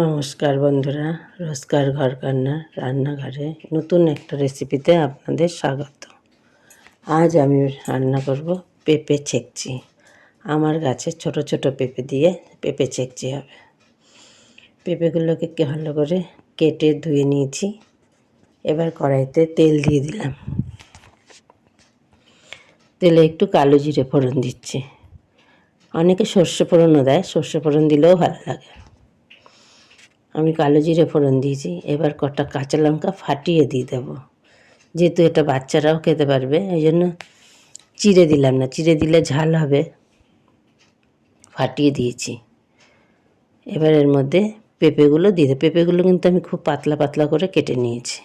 নমস্কার বন্ধুরা, রোজকার ঘর কান্নার রান্নাঘরে নতুন একটা রেসিপিতে আপনাদের স্বাগত। আজ আমি রান্না করব পেঁপে ছেকচি। আমার গাছে ছোট ছোট পেঁপে দিয়ে পেঁপে ছেকচি হবে। পেঁপেগুলোকে ভালো করে কেটে ধুয়ে নিয়েছি। এবার কড়াইতে তেল দিয়ে দিলাম। তেলে একটু কালো জিরে ফোড়ন দিচ্ছি। অনেকে সর্ষে ফোড়নও দেয়, সর্ষে ফোড়ন দিলেও ভালো লাগে। আমি কালো জিরে ফোড়ন দিয়েছি। এবার কটা কাঁচা লঙ্কা ফাটিয়ে দিয়ে দেবো। যেহেতু এটা বাচ্চারাও খেতে পারবে, এই জন্য চিড়ে দিলাম না। চিড়ে দিলে ঝাল হবে। ফাটিয়ে দিয়েছি। এবার এর মধ্যে পেঁপেগুলো দিয়ে দেবো। পেঁপেগুলো কিন্তু আমি খুব পাতলা পাতলা করে কেটে নিয়েছি।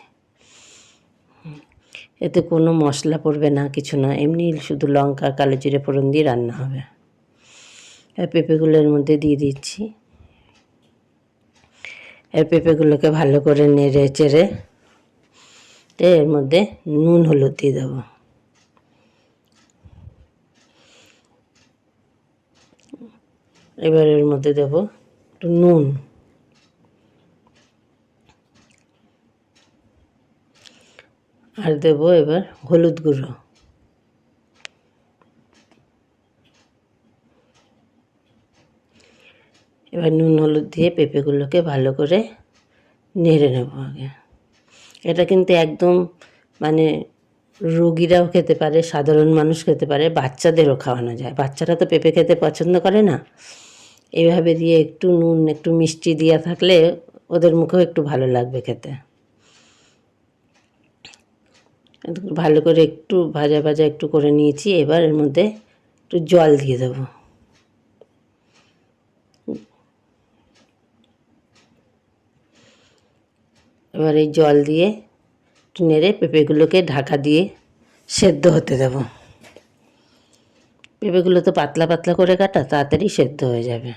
এতে কোনো মশলা পড়বে না, কিছু না। এমনি শুধু লঙ্কা কালো জিরে ফোড়ন দিয়ে রান্না হবে। পেঁপেগুলো এর মধ্যে দিয়ে দিচ্ছি। এর পেঁপেগুলোকে ভালো করে নেড়ে চেড়ে এর মধ্যে নুন, হলুদ দিয়ে দেবো। এবার এর মধ্যে দেবো একটু নুন। আর দেবো এবার হলুদ গুঁড়ো। এবার নুন, হলুদ দিয়ে পেঁপেগুলোকে ভালো করে নেড়ে নেব আগে। এটা কিন্তু একদম মানে রোগীরাও খেতে পারে, সাধারণ মানুষ খেতে পারে, বাচ্চাদেরও খাওয়ানো যায়। বাচ্চারা তো পেঁপে খেতে পছন্দ করে না। এইভাবে দিয়ে একটু নুন, একটু মিষ্টি দেওয়া থাকলে ওদের মুখেও একটু ভালো লাগবে খেতে। ভালো করে একটু ভাজা ভাজা একটু করে নিয়েছি, এবার এর মধ্যে একটু জল দিয়ে দেবো। এবার এই জল দিয়ে একটু নেড়ে পেঁপেগুলোকে ঢাকা দিয়ে সেদ্ধ হতে দেব। পেঁপেগুলো তো পাতলা পাতলা করে কাটা, তাড়াতাড়ি সেদ্ধ হয়ে যাবে।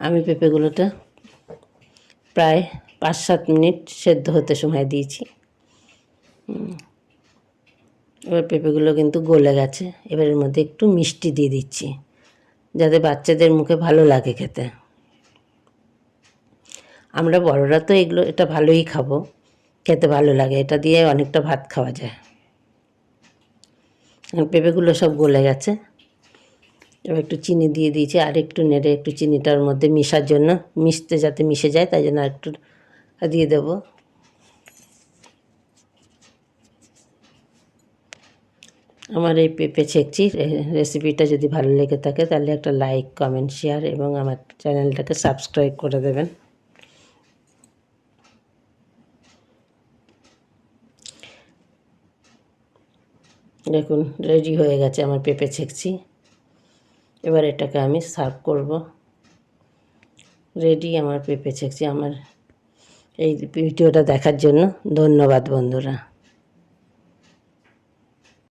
আমি পেঁপেগুলোটা প্রায় পাঁচ সাত মিনিট সেদ্ধ হতে সময় দিয়েছি। এবার পেঁপেগুলো কিন্তু গলে গেছে। এবার এর মধ্যে একটু মিষ্টি দিয়ে দিচ্ছি। যাতে বাচ্চাদের মুখে ভালো লাগে খেতে। আমরা বড়রা তো এগুলো, এটা ভালোই খাব, খেতে ভালো লাগে, এটা দিয়ে অনেকটা ভাত খাওয়া যায়। পেঁপেগুলো সব গলে গেছে। এবার একটু চিনি দিয়ে দিয়েছি, আর একটু নেড়ে একটু চিনিটার মধ্যে মিশার জন্য, মিশতে যাতে মিশে যায়, তাই জন্য আর একটু দিয়ে দেবো। আমার এই পেঁপে ছেঁকছি রেসিপিটা যদি ভালো লেগে থাকে তাহলে একটা লাইক কমেন্ট শেয়ার এবং আমার চ্যানেলটাকে সাবস্ক্রাইব করে দেবেন। দেখুন রেডি হয়ে গেছে আমার পেঁপে ছেঁকছি। এবার এটাকে আমি সার্ভ করব। রেডি আমার পেঁপে ছেঁকছি। আমার এই ভিডিওটা দেখার জন্য ধন্যবাদ বন্ধুরা।